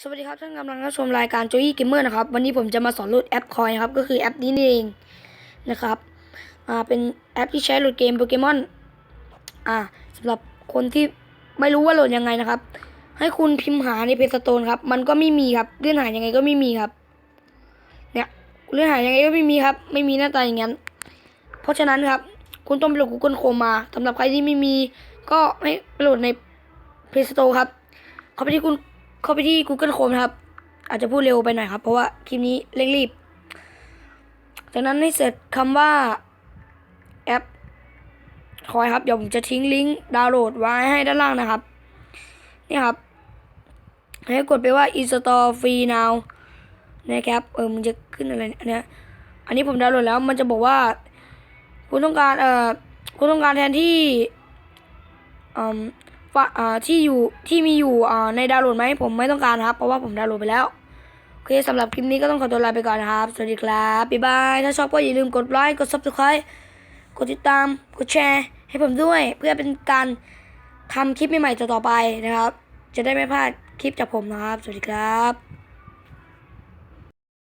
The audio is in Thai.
สวัสดีครับท่านกำลังรับชมรายการ Joey Gamer นะครับ วันนี้ผมจะมาสอนโหลดแอปคอยนะครับ ก็คือแอปนี้นี่เองนะครับอ่าเป็นแอปที่ใช้โหลดเกมโปเกมอนอ่าสำหรับคนที่ไม่รู้ว่าโหลดยังไงนะครับ ให้คุณพิมพ์หาในเพจสโตนครับ มันก็ไม่มีครับเลื่อนหายังไงก็ไม่มีครับเนี่ยเลื่อนหายังไงก็ไม่มีครับ ไม่มีหน้าตาอย่างนั้น เพราะฉะนั้นครับ คุณต้องไปโหลด Google Chrome มาสำหรับใครที่ไม่มีก็ให้ไปโหลดใน Play Store ครับเข้าไปที่คุณ เข้าไปที่ Google Chrome นะครับ อาจจะพูดเร็วไปหน่อยครับ เพราะว่าคลิปนี้เร่งรีบ จากนั้นให้เสร็จคำว่าแอปคอยครับเดี๋ยวผมจะทิ้งลิงก์ดาวน์โหลดไว้ให้ด้านล่างนะครับ นี่ครับ ให้กดไปว่า install free now นะครับเออมันจะขึ้นอะไรเนี่ยอันนี้ผมดาวน์โหลดแล้วมันจะบอกว่า คุณต้องการเอ่อคุณต้องการแทนที่อืม ที่อยู่ที่มีอยู่ในดาวน์โหลดไหมผมไม่ต้องการครับ เพราะว่าผมดาวน์โหลดไปแล้วโอเคสำหรับคลิปนี้ก็ต้องขอตัวลาไปก่อนนะครับ สวัสดีครับบ๊ายบายถ้าชอบก็อย่าลืมกดไลค์กด subscribe กดติดตามกดแชร์ให้ผมด้วย เพื่อเป็นการทำคลิปใหม่ๆต่อๆไปนะครับ จะได้ไม่พลาดคลิปจากผมนะครับ สวัสดีครับ